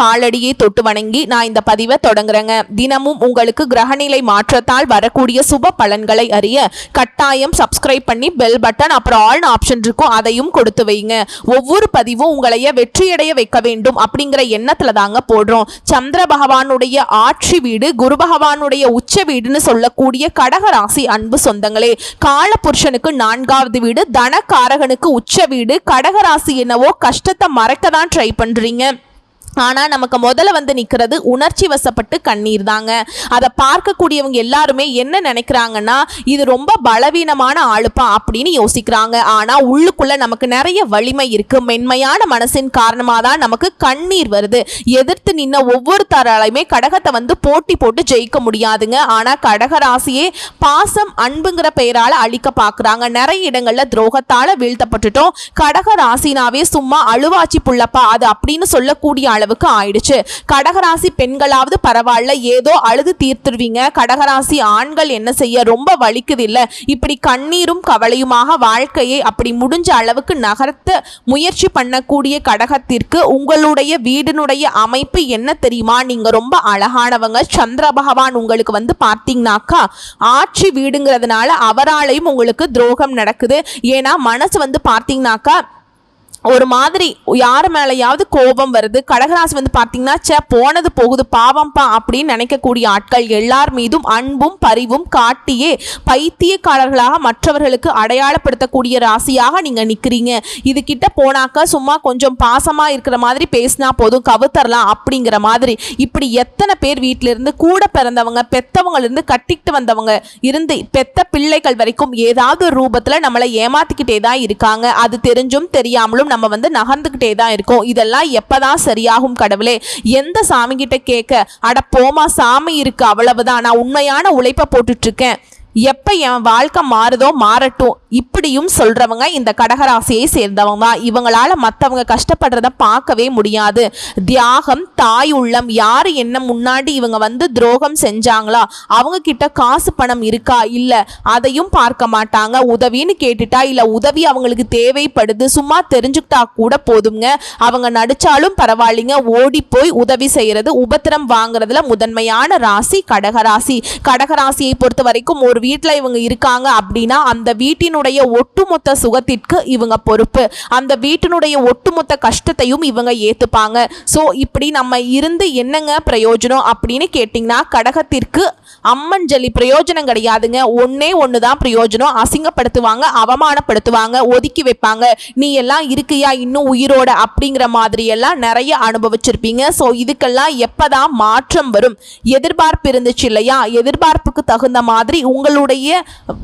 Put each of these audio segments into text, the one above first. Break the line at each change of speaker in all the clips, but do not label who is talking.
காலடியை தொட்டு வணங்கி நான் இந்த பதிவை தொடங்குறேங்க. தினமும் உங்களுக்கு கிரகநிலை மாற்றத்தால் வரக்கூடிய சுப பலன்களை அறிய கட்டாயம் சப்ஸ்கிரைப் பண்ணி பெல் பட்டன் அப்புறம் ஆல் ஆப்ஷன் இருக்கும் அதையும் கொடுத்து வைங்க. ஒவ்வொரு பதிவும் உங்களைய வெற்றியடைய வைக்க வேண்டும் அப்படிங்கிற எண்ணத்துல தாங்க போடுறோம். சந்திர பகவானுடைய ஆட்சி வீடு குரு பகவானுடைய உச்ச வீடுன்னு சொல்லக்கூடிய கடகராசி அன்பு சொந்தங்களே காலபுருஷனுக்கு நான்காவது வீடு தனக்காரகனுக்கு உச்ச வீடு கடகராசி என்னவோ கஷ்டத்தை மறக்க தான் ட்ரை பண்றீங்க. ஆனால் நமக்கு முதல்ல வந்து நிற்கிறது உணர்ச்சி வசப்பட்டு கண்ணீர் தாங்க. அதை பார்க்கக்கூடியவங்க எல்லாருமே என்ன நினைக்கிறாங்கன்னா இது ரொம்ப பலவீனமான ஆளுப்பா அப்படின்னு யோசிக்கிறாங்க. ஆனால் உள்ளுக்குள்ள நமக்கு நிறைய வலிமை இருக்கு. மென்மையான மனசின் காரணமாக தான் நமக்கு கண்ணீர் வருது. எதிர்த்து நின்ன ஒவ்வொருத்தராலையுமே கடகத்தை வந்து போட்டி போட்டு ஜெயிக்க முடியாதுங்க. ஆனால் கடகராசியே பாசம் அன்புங்கிற பெயரால் அழிக்க பார்க்குறாங்க நிறைய இடங்களில் துரோகத்தால் வீழ்த்தப்பட்டுட்டோம். கடக ராசினாவே சும்மா அழுவாச்சி புள்ளப்பா. அது அப்படின்னு சொல்லக்கூடிய அளவு அளவுக்கு ஆயிடுச்சு. கடகராசி பெண்களாவது பரவாயில்ல ஏதோ அழுது தீர்த்துருவீங்க. கடகராசி ஆண்கள் என்ன செய்ய ரொம்ப வலிக்குது இல்ல இப்படி கண்ணீரும் கவலையுமாக வாழ்க்கையை அப்படி முடிஞ்ச அளவுக்கு நகர்த்த முயற்சி பண்ணக்கூடிய கடகத்திற்கு உங்களுடைய வீடினுடைய அமைப்பு என்ன தெரியுமா? நீங்க ரொம்ப அழகானவங்க. சந்திர பகவான் உங்களுக்கு வந்து பார்த்தீங்கன்னாக்கா ஆட்சி வீடுங்கிறதுனால அவராலையும் உங்களுக்கு துரோகம் நடக்குது. ஏன்னா மனசு வந்து பார்த்தீங்கன்னாக்கா ஒரு மாதிரி யார் மேலேயாவது கோபம் வருது கடகராசி வந்து பார்த்தீங்கன்னா சே போனது போகுது பாவம்பா அப்படின்னு நினைக்கக்கூடிய ஆட்கள் எல்லார் மீதும் அன்பும் பரிவும் காட்டியே பைத்தியக்காரர்களாக மற்றவர்களுக்கு அடையாளப்படுத்தக்கூடிய ராசியாக நீங்கள் நிற்கிறீங்க இது கிட்ட போனாக்கா சும்மா கொஞ்சம் பாசமாக இருக்கிற மாதிரி பேசினா போதும் கவுத்தரலாம் அப்படிங்கிற மாதிரி. இப்படி எத்தனை பேர் வீட்டிலிருந்து கூட பிறந்தவங்க பெத்தவங்கலேருந்து கட்டிக்கிட்டு வந்தவங்க இருந்து பெத்த பிள்ளைகள் வரைக்கும் ஏதாவது ஒரு ரூபத்தில் நம்மளை ஏமாத்திக்கிட்டே தான் இருக்காங்க. அது தெரிஞ்சும் தெரியாமலும் நம்ம வந்து நகர்ந்துக்கிட்டே தான் இருக்கோம். இதெல்லாம் எப்பதான் சரியாகும் கடவுளே? எந்த சாமி கிட்ட கேட்க அட போமா சாமி இருக்கு அவ்வளவுதான். நான் உண்மையான உழைப்பை போட்டுட்டு இருக்கேன் எப்போ என் வாழ்க்கை மாறுதோ மாறட்டும். இப்படியும் சொல்கிறவங்க இந்த கடகராசியை சேர்ந்தவங்க தான். இவங்களால் மற்றவங்க கஷ்டப்படுறத பார்க்கவே முடியாது. தியாகம் தாய் உள்ளம் யார் என்ன முன்னாடி இவங்க வந்து துரோகம் செஞ்சாங்களா அவங்க கிட்ட காசு பணம் இருக்கா? இல்லை அதையும் பார்க்க மாட்டாங்க. உதவின்னு கேட்டுட்டா இல்லை உதவி அவங்களுக்கு தேவைப்படுது சும்மா தெரிஞ்சுக்கிட்டா கூட போதுங்க அவங்க நடிச்சாலும் பரவாயில்லைங்க. ஓடி போய் உதவி செய்கிறது உபத்திரம் வாங்குறதுல முதன்மையான ராசி கடகராசி. கடகராசியை பொறுத்த வரைக்கும் ஒரு வீட்டில் இவங்க இருக்காங்க அப்படின்னா அந்த வீட்டினுடைய ஒட்டுமொத்த சுகத்திற்கு இவங்க பொறுப்பு. அந்த வீட்டினுடைய ஒட்டுமொத்த கஷ்டத்தையும் இவங்க ஏற்றுப்பாங்க ஸோ இப்படி நம்ம இருந்து என்னங்க பிரயோஜனம் அப்படின்னு கேட்டிங்கன்னா கடகத்திற்கு அம்மஞ்சலி பிரயோஜனம் கிடையாதுங்க. ஒன்னே ஒன்று தான் பிரயோஜனம். அசிங்கப்படுத்துவாங்க அவமானப்படுத்துவாங்க ஒதுக்கி வைப்பாங்க. நீ எல்லாம் இருக்கியா இன்னும் உயிரோட அப்படிங்கிற மாதிரி எல்லாம் நிறைய அனுபவிச்சிருப்பீங்க. ஸோ இதுக்கெல்லாம் எப்பதான் மாற்றம் வரும்? எதிர்பார்ப்பு இருந்துச்சு இல்லையா? எதிர்பார்ப்புக்கு தகுந்த மாதிரி உங்கள் உங்களுடைய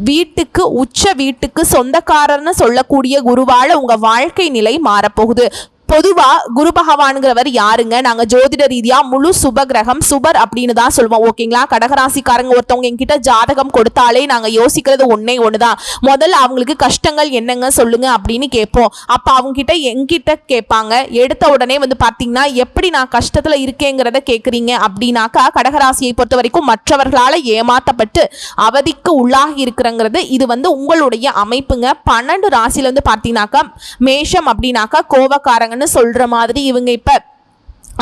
வீட்டுக்கு உச்ச வீட்டுக்கு சொந்தக்காரர்னு சொல்லக்கூடிய குருவால உங்க வாழ்க்கை நிலை மாறப்போகுது. பொதுவா குரு பகவானுங்கிறவர் யாருங்க? நாங்க ஜோதிட ரீதியா முழு சுப கிரகம் சுபர் அப்படின்னு தான் சொல்லுவோம். ஓகேங்களா? கடகராசிக்காரங்க ஒருத்தவங்க என்கிட்ட ஜாதகம் கொடுத்தாலே நாங்க யோசிக்கிறது ஒன்னே ஒண்ணுதான். முதல்ல அவங்களுக்கு கஷ்டங்கள் என்னங்க சொல்லுங்க அப்படின்னு கேட்போம். அப்ப அவங்க கிட்ட எங்கிட்ட கேட்பாங்க. எடுத்த உடனே வந்து பாத்தீங்கன்னா எப்படி நான் கஷ்டத்துல இருக்கேங்கிறத கேக்குறீங்க அப்படின்னாக்கா கடகராசியை பொறுத்த வரைக்கும் மற்றவர்களால ஏமாத்தப்பட்டு அவதிக்கு உள்ளாகி இருக்கிறங்கிறது இது வந்து உங்களுடைய அமைப்புங்க. பன்னெண்டு ராசியில வந்து பாத்தீங்கன்னாக்கா மேஷம் அப்படின்னாக்கா கோவக்காரங்கன்னு சொல்ற மாதிரி இவங்க இப்ப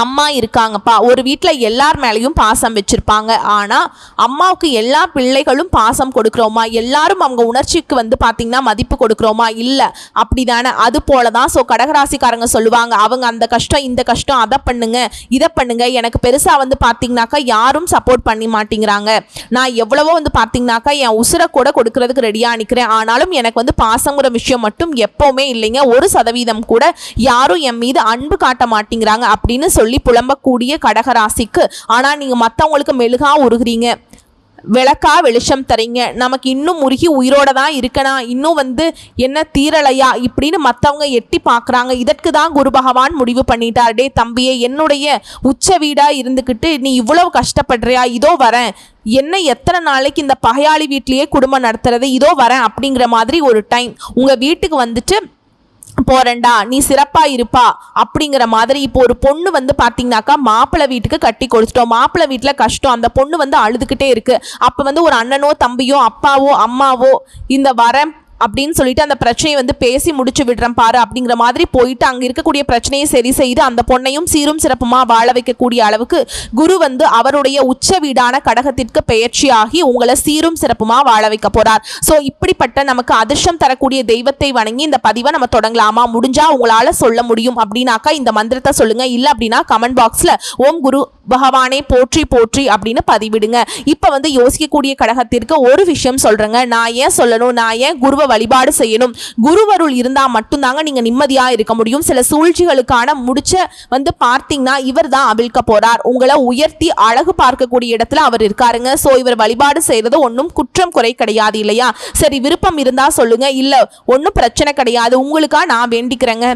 அம்மா இருக்காங்கப்பா. ஒரு வீட்டில் எல்லார் மேலேயும் பாசம் வச்சுருப்பாங்க. ஆனால் அம்மாவுக்கு எல்லா பிள்ளைகளும் பாசம் கொடுக்குறோமா? எல்லாரும் அவங்க உணர்ச்சிக்கு வந்து பார்த்திங்கன்னா மதிப்பு கொடுக்குறோமா? இல்லை. அப்படி தானே அது போல தான் ஸோ கடகராசிக்காரங்க சொல்லுவாங்க. அவங்க அந்த கஷ்டம் இந்த கஷ்டம் அதை பண்ணுங்க இதை பண்ணுங்க. எனக்கு பெருசாக வந்து பார்த்தீங்கன்னாக்கா யாரும் சப்போர்ட் பண்ணி மாட்டேங்கிறாங்க. நான் எவ்வளவோ வந்து பார்த்தீங்கன்னாக்கா என் உசுரை கூட கொடுக்கறதுக்கு ரெடியாக நிற்கிறேன் ஆனாலும் எனக்கு வந்து பாசங்கிற விஷயம் மட்டும் எப்போவுமே இல்லைங்க. ஒரு சதவீதம் கூட யாரும் என் மீது அன்பு காட்ட மாட்டேங்கிறாங்க அப்படின்னு சொல்லி புலம்பக்கூடிய கடகராசிக்கு ஆனால் நீங்கள் மற்றவங்களுக்கு மெழுகா உருகிறீங்க. விளக்கா வெளிச்சம் தரீங்க. நமக்கு இன்னும் முருகி உயிரோட தான் இருக்கணும் இன்னும் வந்து என்ன தீரலையா? இப்படின்னு மற்றவங்க எட்டி பார்க்குறாங்க இதற்கு தான் குரு பகவான் முடிவு பண்ணிட்டார். டே தம்பியே என்னுடைய உச்ச வீடாக இருந்துக்கிட்டு நீ இவ்வளவு கஷ்டப்படுறியா? இதோ வரேன். என்ன எத்தனை நாளைக்கு இந்த பகையாளி வீட்லேயே குடும்பம் நடத்துறது? இதோ வரேன். அப்படிங்கிற மாதிரி ஒரு டைம் உங்கள் வீட்டுக்கு வந்துட்டு போறேன்டா நீ சிறப்பா இருப்பா அப்படிங்கிற மாதிரி இப்போ ஒரு பொண்ணு வந்து பாத்தீங்கன்னாக்கா மாப்பிள்ளை வீட்டுக்கு கட்டி கொடுத்துட்டோம். மாப்பிள்ளை வீட்டுல கஷ்டம். அந்த பொண்ணு வந்து அழுதுகிட்டே இருக்கு. அப்ப வந்து ஒரு அண்ணனோ தம்பியோ அப்பாவோ அம்மாவோ இந்த வரேன் அப்படின்னு சொல்லிட்டு அந்த பிரச்சனையை வந்து பேசி முடிச்சு விடுறேன் பாரு அப்படிங்கிற மாதிரி போயிட்டு அங்க இருக்கக்கூடிய பிரச்சனையை சரி செய்து அந்த பொண்ணையும் சீரும் சிறப்புமா வாழ வைக்கக்கூடிய அளவுக்கு குரு வந்து அவருடைய உச்ச வீடான கடகத்திற்கு பெயர்ச்சியாகி உங்களை சீரும் சிறப்புமா வாழ வைக்க போறார். ஸோ இப்படிப்பட்ட நமக்கு அதிர்ஷ்டம் தரக்கூடிய தெய்வத்தை வணங்கி இந்த பதிவை நம்ம தொடங்கலாமா? முடிஞ்சா உங்களால சொல்ல முடியும் அப்படின்னாக்கா இந்த மந்திரத்தை சொல்லுங்க. இல்லை அப்படின்னா கமெண்ட் பாக்ஸ்ல ஓம் குரு பகவானே போற்றி போற்றி அப்படின்னு பதிவிடுங்க. இப்போ வந்து யோசிக்கக்கூடிய கடகத்திற்கு ஒரு விஷயம் சொல்றேங்க. நான் ஏன் சொல்லணும்? நான் ஏன் குருவை வழிபாடு செய்யணும். குருவருள் இருந்தால் மட்டும்தாங்க நீங்கள் நிம்மதியாக இருக்க முடியும். சில சூழ்ச்சிகளுக்கான முடிச்ச வந்து பார்த்தீங்கன்னா இவர் தான் அவிழ்க்க போறார். உங்களை உயர்த்தி அழகு பார்க்கக்கூடிய இடத்துல அவர் இருக்காருங்க. ஸோ இவர் வழிபாடு செய்யறது ஒன்றும் குற்றம் குறை கிடையாது இல்லையா? சரி விருப்பம் இருந்தால் சொல்லுங்க. இல்லை ஒன்றும் பிரச்சனை கிடையாது. உங்களுக்காக நான் வேண்டிக்கிறேங்க.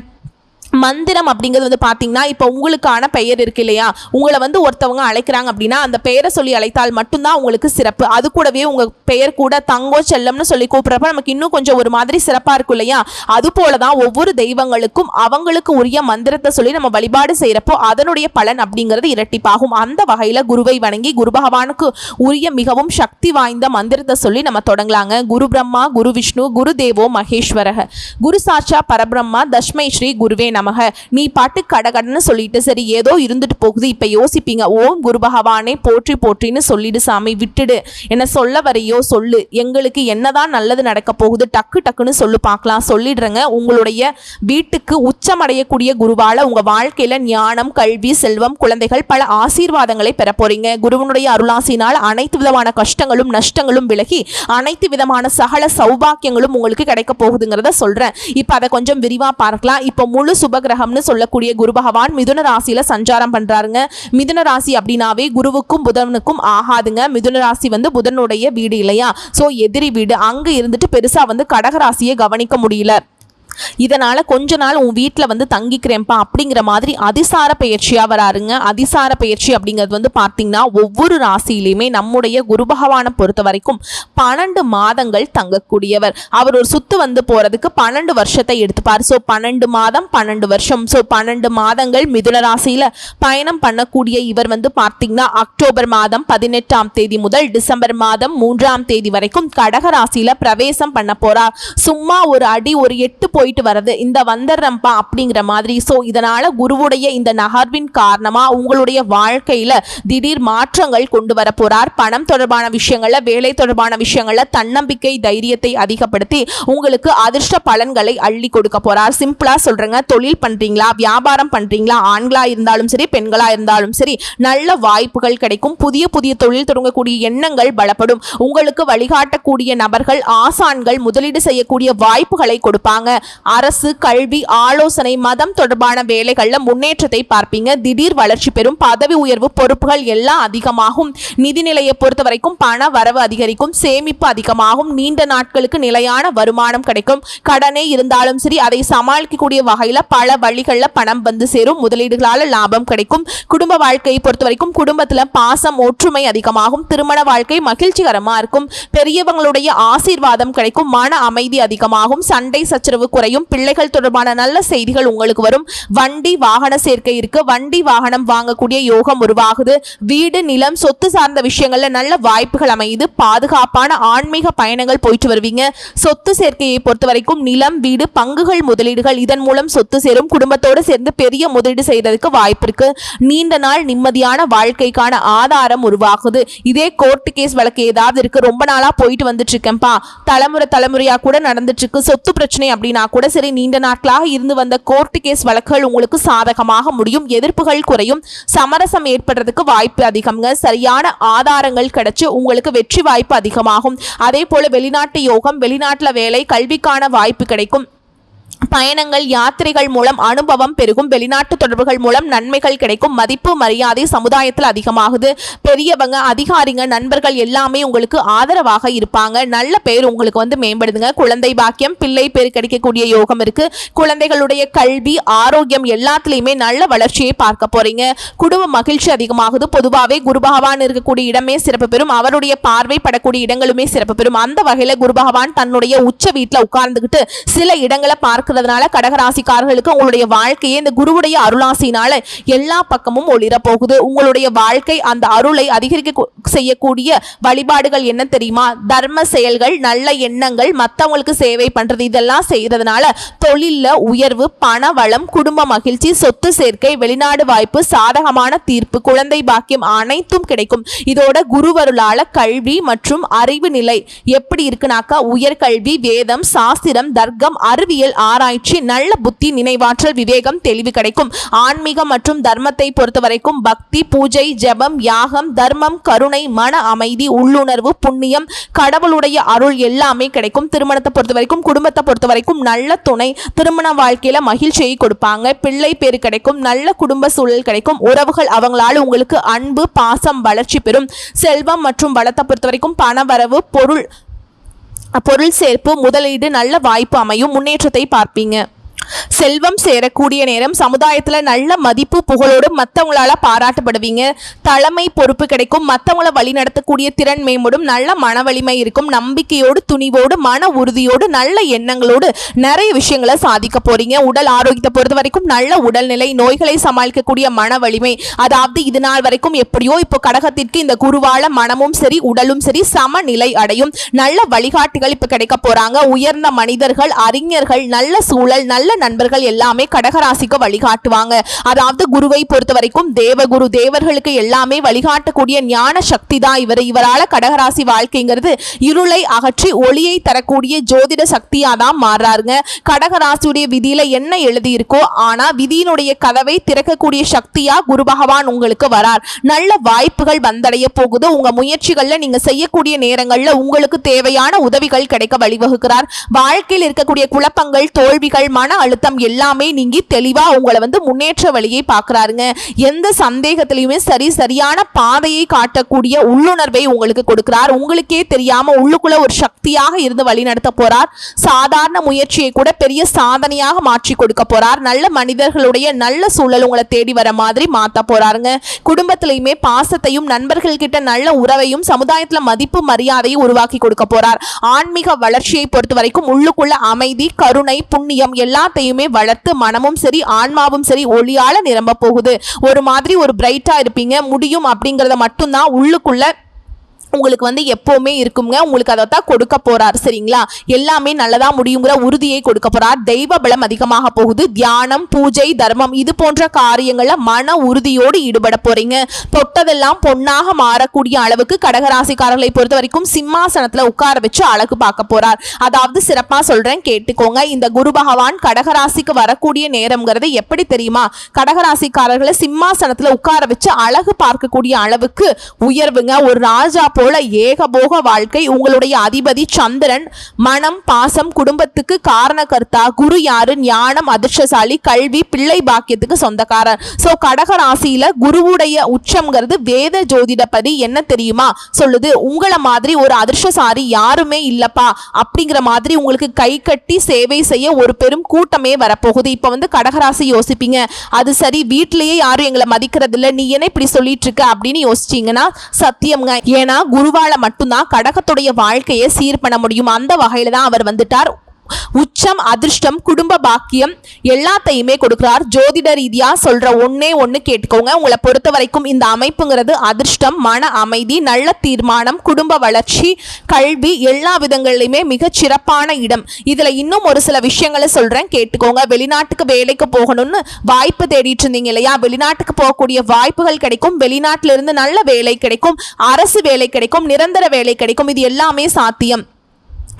மந்திரம் அப்படிங்கிறது வந்து பார்த்தீங்கன்னா இப்போ உங்களுக்கான பெயர் இருக்கு இல்லையா? உங்களை வந்து ஒருத்தவங்க அழைக்கிறாங்க அப்படின்னா அந்த பெயரை சொல்லி அழைத்தால் மட்டும்தான் உங்களுக்கு சிறப்பு. அது கூடவே உங்கள் பெயர் கூட தங்கோ செல்லம்னு சொல்லி கூப்பிட்றப்ப நமக்கு இன்னும் கொஞ்சம் ஒரு மாதிரி சிறப்பாக இருக்கும் இல்லையா? அது போல தான் ஒவ்வொரு தெய்வங்களுக்கும் அவங்களுக்கு உரிய மந்திரத்தை சொல்லி நம்ம வழிபாடு செய்கிறப்போ அதனுடைய பலன் அப்படிங்கிறது இரட்டிப்பாகும். அந்த வகையில் குருவை வணங்கி குரு பகவானுக்கு உரிய மிகவும் சக்தி வாய்ந்த மந்திரத்தை சொல்லி நம்ம தொடங்கலாங்க. குரு பிரம்மா குரு விஷ்ணு குரு தேவோ மகேஸ்வரக. குரு சாட்சா பரபிரம்மா தஷ்மை ஸ்ரீ குருவே நமக நீ பாட்டு கடகடன்னு சொல்லிட்டு சரி ஏதோ இருந்துட்டு போகுது இப்போ யோசிப்பீங்க. ஓம் குரு பகவானே போற்றி போற்றின்னு சொல்லிடு சாமி விட்டுடு. என்ன சொல்ல வரையோ சொல்லு. எங்களுக்கு என்னதான் நல்லது நடக்க போகுது டக்கு டக்குன்னு சொல்லு பார்க்கலாம் சொல்லிடுறேங்க. உங்களுடைய வீட்டுக்கு உச்சமடையக்கூடிய குருவால உங்க வாழ்க்கையில ஞானம் கல்வி செல்வம் குழந்தைகள் பல ஆசீர்வாதங்களை பெற போறீங்க. குருவனுடைய அருளாசினால் அனைத்து விதமான கஷ்டங்களும் நஷ்டங்களும் விலகி அனைத்து விதமான சகல சௌபாக்கியங்களும் உங்களுக்கு கிடைக்க போகுதுங்கிறத சொல்றேன். இப்போ அதை கொஞ்சம் விரிவா பார்க்கலாம். இப்போ முழு சுபகிரகம்னு சொல்லக்கூடிய குரு பகவான் மிதுன ராசியில சஞ்சாரம் பண்றாருங்க. மிதுன ராசி அப்படின்னாவே குருவுக்கும் புதனுக்கும் ஆகாதுங்க. மிதுன ராசி வந்து புதனுடைய வீடு இல்லையா? ஸோ எதிரி வீடு. அங்க இருந்துட்டு பெருசா வந்து கடகராசியை கவனிக்க முடியல. இதனால் கொஞ்ச நாள் உன் வீட்டில் வந்து தங்கிக்கிறேன்ப்பா அப்படிங்கிற மாதிரி அதிசார பயிற்சியாக வராருங்க. அதிசார பயிற்சி அப்படிங்கிறது வந்து பார்த்தீங்கன்னா ஒவ்வொரு ராசியிலையுமே நம்முடைய குரு பகவானை பொறுத்த வரைக்கும் பன்னெண்டு மாதங்கள் தங்கக்கூடியவர். அவர் ஒரு சுத்து வந்து போகிறதுக்கு பன்னெண்டு வருஷத்தை எடுத்துப்பார். ஸோ பன்னெண்டு மாதம் பன்னெண்டு வருஷம். ஸோ பன்னெண்டு மாதங்கள் மிதுன ராசியில் பயணம் பண்ணக்கூடிய இவர் வந்து பார்த்தீங்கன்னா அக்டோபர் மாதம் பதினெட்டாம் தேதி முதல் டிசம்பர் மாதம் மூன்றாம் தேதி வரைக்கும் கடக ராசியில் பிரவேசம் பண்ண போகிறார் சும்மா ஒரு அடி ஒரு எட்டு போயிட்டு வர்றது இந்த வந்துடுறப்பா அப்படிங்கிற மாதிரி. ஸோ இதனால் குருவுடைய இந்த நகர்வின் காரணமாக உங்களுடைய வாழ்க்கையில் திடீர் மாற்றங்கள் கொண்டு வர போகிறார் பணம் தொடர்பான விஷயங்களில் வேலை தொடர்பான விஷயங்களில் தன்னம்பிக்கை தைரியத்தை அதிகப்படுத்தி உங்களுக்கு அதிர்ஷ்ட பலன்களை அள்ளி கொடுக்க போகிறார் சிம்பிளாக சொல்கிறேங்க தொழில் பண்ணுறீங்களா வியாபாரம் பண்ணுறீங்களா ஆண்களாக இருந்தாலும் சரி பெண்களாக இருந்தாலும் சரி நல்ல வாய்ப்புகள் கிடைக்கும். புதிய புதிய தொழில் தொடங்கக்கூடிய எண்ணங்கள் பலப்படும். உங்களுக்கு வழிகாட்டக்கூடிய நபர்கள் ஆசான்கள் முதலீடு செய்யக்கூடிய வாய்ப்புகளை கொடுப்பாங்க. அரசு கல்வி ஆலோசனை மதம் தொடர்பான வேலைகள்ல முன்னேற்றத்தை பார்ப்பீங்க. திடீர் வளர்ச்சி பெறும் பதவி உயர்வு பொறுப்புகள் எல்லாம் அதிகமாகும். நிதிநிலையை பொறுத்த வரைக்கும் பண வரவு அதிகரிக்கும் சேமிப்பு அதிகமாகும் நீண்ட நாட்களுக்கு நிலையான வருமானம் கிடைக்கும். கடனே இருந்தாலும் சரி அதை சமாளிக்கக்கூடிய வகையில பல வழிகள்ல பணம் வந்து சேரும். முதலீடுகளால லாபம் கிடைக்கும். குடும்ப வாழ்க்கையை பொறுத்த வரைக்கும் குடும்பத்துல பாசம் ஒற்றுமை அதிகமாகும். திருமண வாழ்க்கை மகிழ்ச்சிகரமா இருக்கும். பெரியவங்களுடைய ஆசீர்வாதம் கிடைக்கும். மன அமைதி அதிகமாகும். சண்டை சச்சரவு குறையும். பிள்ளைகள் தொடர்பான நல்ல செய்திகள் உங்களுக்கு வரும். வண்டி வாகன சேர்க்கை இருக்கு. வண்டி வாகனம் வாங்கக்கூடிய யோகம் உருவாகுது. வீடு நிலம் சொத்து சார்ந்த விஷயங்கள்ல நல்ல வாய்ப்புகள் அமையுது. பாதுகாப்பான ஆன்மீக பயணங்கள் போயிட்டு வருவீங்க. சொத்து சேர்க்கையை பொறுத்த வரைக்கும் நிலம் வீடு பங்குகள் முதலீடுகள் இதன் மூலம் சொத்து சேரும். குடும்பத்தோடு சேர்ந்து பெரிய முதலீடு செய்யறதுக்கு வாய்ப்பு இருக்கு. நீண்ட நாள் நிம்மதியான வாழ்க்கைக்கான ஆதாரம் உருவாகுது. இதே கோர்ட்டு கேஸ் வழக்கு ஏதாவது இருக்கு. ரொம்ப நாளா போயிட்டு வந்துட்டு இருக்கேன்ப்பா. தலைமுறை தலைமுறையா கூட நடந்துட்டு இருக்கு. சொத்து பிரச்சனை அப்படின்னா கூட சரி நீண்ட நாட்களாக இருந்து வந்த கோர்ட்டு கேஸ் வழக்குகள் உங்களுக்கு சாதகமாக முடியும். எதிர்ப்புகள் குறையும். சமரசம் ஏற்படுறதுக்கு வாய்ப்பு அதிகம்ங்க. சரியான ஆதாரங்கள் கிடைச்சு உங்களுக்கு வெற்றி வாய்ப்பு அதிகமாகும். அதே போல வெளிநாட்டு யோகம் வெளிநாட்டில் வேலை கல்விக்கான வாய்ப்பு கிடைக்கும். பயணங்கள் யாத்திரைகள் மூலம் அனுபவம் பெருகும் வெளிநாட்டு தொடர்புகள் மூலம் நன்மைகள் கிடைக்கும் மதிப்பு மரியாதை சமுதாயத்தில் அதிகமாகுது. பெரியவங்க அதிகாரிங்க நண்பர்கள் எல்லாமே உங்களுக்கு ஆதரவாக இருப்பாங்க. நல்ல பேர் உங்களுக்கு வந்து மேம்படுதுங்க. குழந்தை பாக்கியம் பிள்ளை பேர் கிடைக்கக்கூடிய யோகம் இருக்கு. குழந்தைகளுடைய கல்வி ஆரோக்கியம் எல்லாத்துலேயுமே நல்ல வளர்ச்சியை பார்க்க போறீங்க. குடும்ப மகிழ்ச்சி அதிகமாகுது. பொதுவாகவே குரு பகவான் இருக்கக்கூடிய இடமே சிறப்பு பெறும். அவருடைய பார்வை படக்கூடிய இடங்களுமே சிறப்பு பெறும். அந்த வகையில் குரு பகவான் தன்னுடைய உச்ச வீட்டில் உட்கார்ந்துக்கிட்டு சில இடங்களை பார்க்க இருக்கிறதுனால கடகராசிக்காரர்களுக்கு உங்களுடைய வாழ்க்கையே இந்த குருவுடைய அருளாசினால எல்லா பக்கமும் ஒளிர போகுது உங்களுடைய வாழ்க்கை அந்த அருளை அதிகரிக்க செய்யக்கூடிய வழிபாடுகள் என்ன தெரியுமா? தர்ம செயல்கள் நல்ல எண்ணங்கள் மற்றவங்களுக்கு சேவை பண்றது இதெல்லாம் செய்யறதுனால தொழில்ல உயர்வு பண வளம் குடும்ப மகிழ்ச்சி சொத்து சேர்க்கை வெளிநாடு வாய்ப்பு சாதகமான தீர்ப்பு குழந்தை பாக்கியம் அனைத்தும் கிடைக்கும். இதோட குருவருளால கல்வி மற்றும் அறிவு நிலை எப்படி இருக்குனாக்கா உயர்கல்வி வேதம் சாஸ்திரம் தர்க்கம் அறிவியல் ஆராய்ச்சி நல்ல புத்தி நினைவாற்றல் விவேகம் தெளிவு கிடைக்கும். ஆன்மீகம் மற்றும் தர்மத்தை பொறுத்த வரைக்கும் பக்தி பூஜை ஜெபம் யாகம் தர்மம் கருணை மன அமைதி உள்ளுணர்வு புண்ணியம் கடவுளுடைய அருள் எல்லாமே கிடைக்கும். திருமணத்தை பொறுத்த வரைக்கும் குடும்பத்தை பொறுத்த வரைக்கும் நல்ல துணை திருமண வாழ்க்கையில மகிழ்ச்சியை கொடுப்பாங்க. பிள்ளை பேரு கிடைக்கும் நல்ல குடும்ப சூழல் கிடைக்கும். உறவுகள் அவங்களால உங்களுக்கு அன்பு பாசம் வளர்ச்சி பெறும். செல்வம் மற்றும் வளத்தை பொறுத்த வரைக்கும் பணவரவு பொருள் பொருள் சேர்ப்பு முதலீடு நல்ல வாய்ப்பு அமையும். முன்னேற்றத்தை பார்ப்பீங்க. செல்வம் சேரக்கூடிய நேரம் சமுதாயத்தில் நல்ல மதிப்பு புகழோடு மற்றவங்களால பாராட்டப்படுவீங்க. தலைமை பொறுப்பு கிடைக்கும். மற்றவங்கள வழிநடத்தக்கூடிய திறன் மேம்படும். நல்ல மன வலிமை இருக்கும். நம்பிக்கையோடு துணிவோடு மன உறுதியோடு நல்ல எண்ணங்களோடு நிறைய விஷயங்களை சாதிக்க போறீங்க. உடல் ஆரோக்கியத்தை பொறுத்த வரைக்கும் நல்ல உடல்நிலை நோய்களை சமாளிக்கக்கூடிய மன வலிமை. அதாவது இது நாள் வரைக்கும் எப்படியோ இப்போ கடகத்திற்கு இந்த குருவால மனமும் சரி உடலும் சரி சமநிலை அடையும். நல்ல வழிகாட்டிகள் இப்போ கிடைக்க போறாங்க. உயர்ந்த மனிதர்கள் அறிஞர்கள் நல்ல சூழல் நல்ல நண்பர்கள் எல்லாமே கடகராசிக்கு வழிகாட்டுவாங்க. அதாவது குருவை பொறுத்த வரைக்கும் தேவகுரு தேவர்களுக்கு எல்லாமே வழிகாட்டக்கூடிய ஞான சக்தி தான் இவர். இவரால கடகராசி வாழ்க்கைங்கிறது இருளை அகற்றி ஒளியை தரக்கூடிய ஜோதிட சக்தியாக தான் மாறுறாருங்க கடகராசியுடைய விதியில என்ன எழுதி இருக்கோ ஆனா விதியினுடைய கதவை திறக்கக்கூடிய சக்தியா குரு பகவான் உங்களுக்கு வரார். நல்ல வாய்ப்புகள் வந்தடைய போகுது. உங்க முயற்சிகள்ல நீங்க செய்யக்கூடிய நேரங்கள்ல உங்களுக்கு தேவையான உதவிகள் கிடைக்க வழிவகுக்கிறார். வாழ்க்கையில் இருக்கக்கூடிய குழப்பங்கள் தோல்விகள் மன அழுத்தம் எல்லாமே நீங்கி தெளிவா உங்களை வந்து முன்னேற்ற வழியை பார்க்குறாருங்க. எந்த சந்தேகத்திலையுமே சரி சரியான பாதையை காட்டக்கூடிய உள்ளுணர்வை உங்களுக்கு கொடுக்கிறார். உங்களுக்கே தெரியாம உள்ளுக்குள்ள ஒரு சக்தியாக இருந்து வழி நடத்த போறார். சாதாரண முயற்சியை கூட பெரிய சாதனையாக மாற்றி கொடுக்க போறார். நல்ல மனிதர்களுடைய நல்ல சூழல் உங்களை தேடி வர மாதிரி மாத்த போறாருங்க. குடும்பத்திலையுமே பாசத்தையும் நண்பர்கள் கிட்ட நல்ல உறவையும் சமுதாயத்துல மதிப்பு மரியாதையும் உருவாக்கி கொடுக்க போறார். ஆன்மீக வளர்ச்சியை பொறுத்த வரைக்கும் உள்ளுக்குள்ள அமைதி கருணை புண்ணியம் எல்லாத்தையும் வளர்த்து மனமும் சரி ஆன்மாவும் சரி ஒளியால நிரம்ப போகுது. ஒரு மாதிரி ஒரு பிரைட்டா இருப்பீங்க. முடியும் அப்படிங்கறத மட்டும்தான் உள்ளுக்குள்ள உங்களுக்கு வந்து எப்போவுமே இருக்குங்க. உங்களுக்கு அதை தான் கொடுக்க போறார் சரிங்களா? எல்லாமே நல்லதா முடியுங்கிற உறுதியை கொடுக்க போறார். தெய்வ பலம் அதிகமாக போகுது. தியானம் பூஜை தர்மம் இது போன்ற காரியங்களில் மன உறுதியோடு ஈடுபட போறீங்க. தொட்டதெல்லாம் பொன்னாக மாறக்கூடிய அளவுக்கு கடகராசிக்காரர்களை பொறுத்த வரைக்கும் சிம்மாசனத்துல உட்கார வச்சு அழகு பார்க்க போறார். அதாவது சிறப்பா சொல்றேன் கேட்டுக்கோங்க. இந்த குரு பகவான் கடகராசிக்கு வரக்கூடிய நேரம்ங்கிறது எப்படி தெரியுமா? கடகராசிக்காரர்களை சிம்மாசனத்துல உட்கார வச்சு அழகு பார்க்கக்கூடிய அளவுக்கு உயர்வுங்க. ஒரு ராஜா போல ஏகபோக வாழ்க்கை உங்களுடைய அதிபதி சந்திரன் மனம் பாசம் குடும்பத்துக்கு காரணகர்த்தா குரு யாரு ஞானம் அதிர்ஷ்டசாலி கல்வி பிள்ளை பாக்கியத்துக்கு சொந்தக்காரர். சோ கடக ராசியில குருவுடைய உச்சம்ங்கிறது வேத ஜோதிடப்படி என்ன தெரியுமா? சொல்லுது உங்களை மாதிரி ஒரு அதிர்ஷ்டசாரி யாருமே இல்லப்பா. அப்படிங்கிற மாதிரி உங்களுக்கு கை கட்டி சேவை செய்ய ஒரு பெரும் கூட்டமே வரப்போகுது. இப்ப வந்து கடகராசி யோசிப்பீங்க. அது சரி வீட்டிலேயே யாரும் எங்களை மதிக்கிறது இல்லை நீ என்ன இப்படி சொல்லிட்டு இருக்க அப்படின்னு யோசிச்சீங்கன்னா சத்தியம்ங்க. ஏன்னா குருவால மட்டும்தான் கடகத்துடைய வாழ்க்கையை சீர் பண்ண முடியும். அந்த வகையில தான் அவர் வந்துட்டார். உச்சம் அதிர்ஷ்டம் குடும்ப பாக்கியம் எல்லாத்தையுமே கொடுக்கிறார். ஜோதிட ரீதியாக சொல்கிற ஒன்றே ஒன்று கேட்டுக்கோங்க. உங்களை பொறுத்த வரைக்கும் இந்த அமைப்புங்கிறது அதிர்ஷ்டம் மன அமைதி நல்ல தீர்மானம் குடும்ப வளர்ச்சி கல்வி எல்லா விதங்கள்லையுமே மிக சிறப்பான இடம். இதில் இன்னும் ஒரு சில விஷயங்களை சொல்கிறேன் கேட்டுக்கோங்க. வெளிநாட்டுக்கு வேலைக்கு போகணும்னு வாய்ப்பு தேடிட்டு இருந்தீங்க இல்லையா? வெளிநாட்டுக்கு போகக்கூடிய வாய்ப்புகள் கிடைக்கும். வெளிநாட்டிலிருந்து நல்ல வேலை கிடைக்கும். அரசு வேலை கிடைக்கும். நிரந்தர வேலை கிடைக்கும். இது எல்லாமே சாத்தியம்.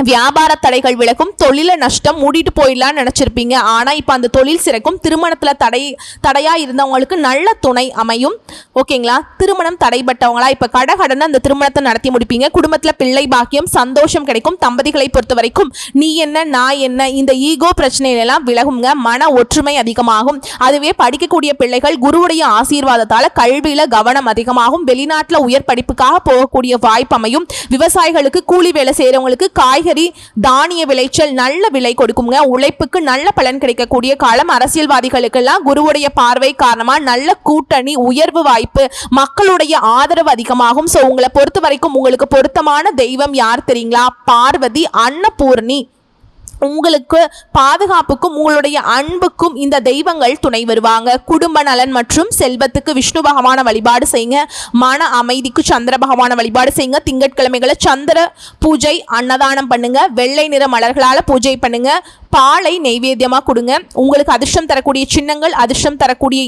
வியாபார தடைகள் விலகும் தொழில நஷ்டம் மூடிட்டு போயிடலாம்னு நினச்சிருப்பீங்க. ஆனால் இப்போ அந்த தொழில் சிறக்கும் திருமணத்தில் தடை தடையாக இருந்தவங்களுக்கு நல்ல துணை அமையும். ஓகேங்களா? திருமணம் தடைப்பட்டவங்களா இப்போ கடகடன்னு அந்த திருமணத்தை நடத்தி முடிப்பீங்க. குடும்பத்தில் பிள்ளை பாக்கியம் சந்தோஷம் கிடைக்கும். தம்பதிகளை பொறுத்த வரைக்கும் நீ என்ன நான் என்ன இந்த ஈகோ பிரச்சனையிலெல்லாம் விலகுங்க. மன ஒற்றுமை அதிகமாகும். அதுவே படிக்கக்கூடிய பிள்ளைகள் குருவுடைய ஆசீர்வாதத்தால் கல்வியில் கவனம் அதிகமாகும். வெளிநாட்டில் உயர் படிப்புக்காக போகக்கூடிய வாய்ப்பு அமையும். விவசாயிகளுக்கு கூலி வேலை செய்கிறவங்களுக்கு காய்கறி தானிய விளைச்சல் நல்ல விலை கொடுக்குங்க. உழைப்புக்கு நல்ல பலன் கிடைக்கக்கூடிய காலம் அரசியல்வாதிகளுக்கெல்லாம் குருவுடைய பார்வை காரணமாக நல்ல கூட்டணி உயர்வு வாய்ப்பு மக்களுடைய ஆதரவு அதிகமாகும். ஸோ உங்களை பொறுத்த வரைக்கும் உங்களுக்கு பொருத்தமான தெய்வம் யார் தெரியுங்களா? பார்வதி அன்னபூர்ணி. உங்களுக்கு பாதுகாப்புக்கும் உங்களுடைய அன்புக்கும் இந்த தெய்வங்கள் துணை வருவாங்க. குடும்ப நலன் மற்றும் செல்வத்துக்கு விஷ்ணு பகவான வழிபாடு செய்யுங்க. மன அமைதிக்கு சந்திர பகவான வழிபாடு செய்யுங்க. திங்கட்கிழமைகளை சந்திர பூஜை அன்னதானம் பண்ணுங்க. வெள்ளை நிற மலர்களால் பூஜை பண்ணுங்க. பாலை நெய்வேத்தியமாக கொடுங்க. உங்களுக்கு அதிர்ஷ்டம் தரக்கூடிய சின்னங்கள் அதிர்ஷ்டம் தரக்கூடிய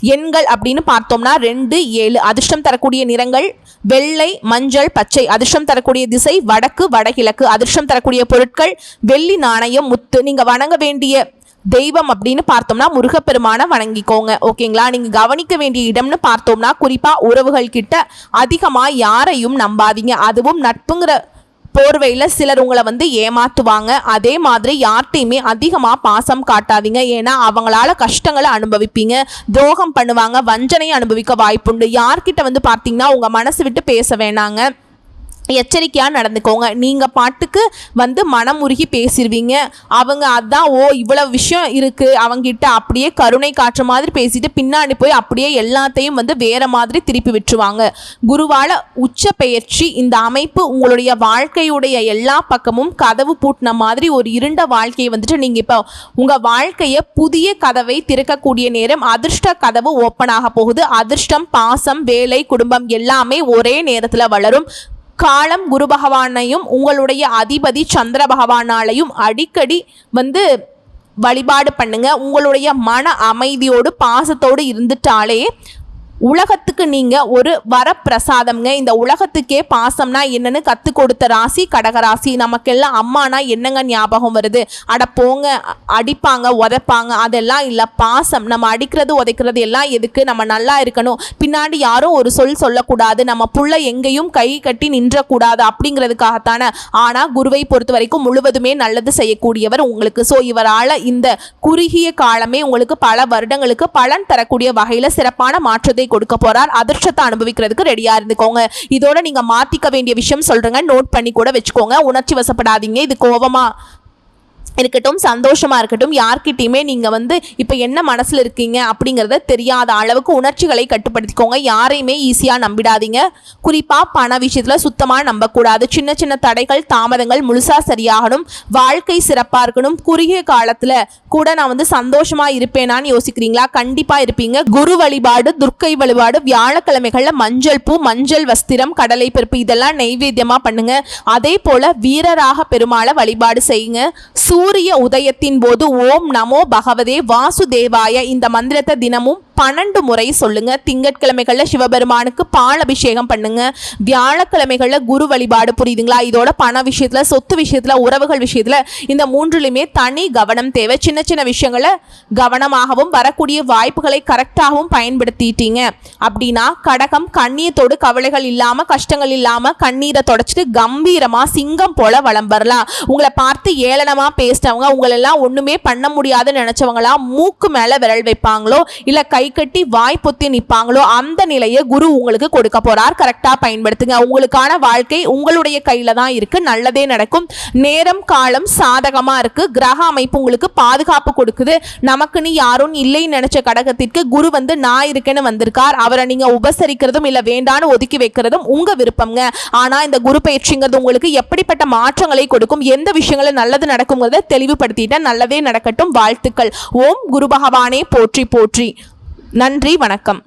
எண்கள் அப்படின்னு பார்த்தோம்னா ரெண்டு ஏழு. அதிர்ஷ்டம் தரக்கூடிய நிறங்கள் வெள்ளை மஞ்சள் பச்சை. அதிர்ஷ்டம் தரக்கூடிய திசை வடக்கு வடகிழக்கு. அதிர்ஷ்டம் தரக்கூடிய பொருட்கள் வெள்ளி நாணயம் முத்து. நீங்கள் வணங்க வேண்டிய தெய்வம் அப்படின்னு பார்த்தோம்னா முருகப்பெருமானை வணங்கிக்கோங்க. ஓகேங்களா? நீங்கள் கவனிக்க வேண்டிய இடம்னு பார்த்தோம்னா குறிப்பாக உறவுகள் கிட்ட அதிகமாக யாரையும் நம்பாதீங்க. அதுவும் நட்புங்கிற போர்வையில் சிலர் உங்களை வந்து ஏமாற்றுவாங்க அதே மாதிரி யார்கிட்டையுமே அதிகமாக பாசம் காட்டாதீங்க. ஏன்னா அவங்களால கஷ்டங்களை அனுபவிப்பீங்க. துரோகம் பண்ணுவாங்க. வஞ்சனையை அனுபவிக்க வாய்ப்புண்டு. யார்கிட்ட வந்து பார்த்தீங்கன்னா உங்கள் மனசு விட்டு பேச வேணாங்க. எச்சரிக்கையாக நடந்துக்கோங்க. நீங்கள் பாட்டுக்கு வந்து மனம் உருகி பேசிடுவீங்க அவங்க அதான் ஓ இவ்வளோ விஷயம் இருக்குது அவங்ககிட்ட அப்படியே கருணை காட்டுற மாதிரி பேசிட்டு பின்னாடி போய் அப்படியே எல்லாத்தையும் வந்து வேறு மாதிரி திருப்பி விட்டுருவாங்க. குருவால உச்ச பெயர்ச்சி இந்த அமைப்பு உங்களுடைய வாழ்க்கையுடைய எல்லா பக்கமும் கதவு பூட்டின மாதிரி ஒரு இருண்ட வாழ்க்கையை வந்துட்டு நீங்கள் இப்போ உங்கள் வாழ்க்கையை புதிய கதவை திறக்கக்கூடிய நேரம் அதிர்ஷ்ட கதவு ஓப்பன் ஆக போகுது. அதிர்ஷ்டம் பாசம் வேலை குடும்பம் எல்லாமே ஒரே நேரத்தில் வளரும். காலம் குரு பகவானையும் உங்களுடைய அதிபதி சந்திர பகவானாலையும் அடிக்கடி வந்து வழிபாடு பண்ணுங்க. உங்களுடைய மன அமைதியோடு பாசத்தோடு இருந்துட்டாலே உலகத்துக்கு நீங்க ஒரு வரப்பிரசாதம்ங்க. இந்த உலகத்துக்கே பாசம்னா என்னன்னு கத்து கொடுத்த ராசி கடகராசி நமக்கெல்லாம் அம்மானா என்னங்க ஞாபகம் வருது? அட போங்க அடிப்பாங்க உதைப்பாங்க. அதெல்லாம் இல்லை பாசம். நம்ம அடிக்கிறது உதைக்கிறது எல்லாம் எதுக்கு? நம்ம நல்லா இருக்கணும். பின்னாடி யாரும் ஒரு சொல் சொல்லக்கூடாது. நம்ம புள்ள எங்கேயும் கை கட்டி நின்றக்கூடாது அப்படிங்கிறதுக்காகத்தானே. ஆனால் குருவை பொறுத்த வரைக்கும் முழுவதுமே நல்லது செய்யக்கூடியவர் உங்களுக்கு. ஸோ இவரால் இந்த குறுகிய காலமே உங்களுக்கு பல வருடங்களுக்கு பலன் தரக்கூடிய வகையில் சிறப்பான மாற்றத்தை கொடுக்க போறார் அதிர்ஷ்டத்தை அனுபவிக்கிறதுக்கு ரெடியா இருந்துக்கோங்க. இதோட நீங்க மாத்திக்க வேண்டிய விஷயம் சொல்றேங்க. நோட் பண்ணி கூட வச்சுக்கோங்க. உணர்ச்சி வசப்படாதீங்க. இது கோவமா இருக்கட்டும் சந்தோஷமாக இருக்கட்டும் யார்கிட்டையுமே நீங்கள் வந்து இப்போ என்ன மனசில் இருக்கீங்க அப்படிங்கிறத தெரியாத அளவுக்கு உணர்ச்சிகளை கட்டுப்படுத்திக்கோங்க. யாரையுமே ஈஸியாக நம்பிடாதீங்க. குறிப்பாக பண விஷயத்தில் சுத்தமாக நம்பக்கூடாது. சின்ன சின்ன தடைகள் தாமதங்கள் முழுசாக சரியாகணும். வாழ்க்கை சிறப்பாக இருக்கணும். குறுகிய காலத்தில் கூட நான் வந்து சந்தோஷமாக இருப்பேனான்னு யோசிக்கிறீங்களா? கண்டிப்பாக இருப்பீங்க. குரு வழிபாடு துர்க்கை வழிபாடு வியாழக்கிழமைகளில் மஞ்சள் பூ மஞ்சள் வஸ்திரம் கடலை பருப்பு இதெல்லாம் நெய்வேத்தியமாக பண்ணுங்க. அதே போல் வீரராக பெருமாளை வழிபாடு செய்யுங்க. சூரிய உதயத்தின் போது ஓம் நமோ பகவதே வாசுதேவாய இந்த மந்திரத்தை தினமும் பன்னெண்டு முறை சொல்லுங்க. திங்கட்கிழமைகளில் சிவபெருமானுக்கு பால் அபிஷேகம் பண்ணுங்க. வியாழக்கிழமைகளில் குரு வழிபாடு புரியுதுங்களா? இதோட பண விஷயத்துல சொத்து விஷயத்துல உறவுகள் விஷயத்துல இந்த மூன்றுலையுமே தனி கவனம் தேவை. சின்ன சின்ன விஷயங்களை கவனமாகவும் வரக்கூடிய வாய்ப்புகளை கரெக்டாகவும் பயன்படுத்திட்டீங்க. அப்படின்னா கடகம் கண்ணீரத்தோடு கவலைகள் இல்லாமல் கஷ்டங்கள் இல்லாமல் கண்ணீரை தொடச்சிட்டு கம்பீரமாக சிங்கம் போல வளம் வரலாம். உங்களை பார்த்து ஏளனமாக பேசினவங்க உங்களெல்லாம் ஒன்றுமே பண்ண முடியாதுன்னு நினச்சவங்களாம் மூக்கு மேலே விரல் வைப்பாங்களோ இல்லை கை கட்டி வாய் பொத்தி நிற்பாங்களோ அந்த நிலையை குரு உங்களுக்கு கொடுக்க போறார். கரெக்டாக பயன்படுத்துங்க. உங்களுக்கான வாழ்க்கை உங்களுடைய கையில் தான் இருக்கு. நல்லதே நடக்கும். நேரம் காலம் சாதகமாக இருக்கு. கிரக அமைப்பு உங்களுக்கு பாதுகாப்பு கொடுக்குது. நமக்குன்னு யாரும் இல்லைன்னு நினச்ச கடகத்திற்கு குரு வந்து நான் இருக்கேன்னு வந்திருக்கார். அவரை நீங்கள் உபசரிக்கிறதும் இல்லை வேண்டான்னு ஒதுக்கி வைக்கிறதும் உங்கள் விருப்பம்ங்க. ஆனால் இந்த குரு பயிற்சிங்கிறது உங்களுக்கு எப்படிப்பட்ட மாற்றங்களை கொடுக்கும்? எந்த விஷயங்களும் நல்லது நடக்குங்கிறத தெளிவுபடுத்திட்ட நல்லதே நடக்கட்டும். வாழ்த்துக்கள். ஓம் குரு பகவானே போற்றி போற்றி. நன்றி வணக்கம்.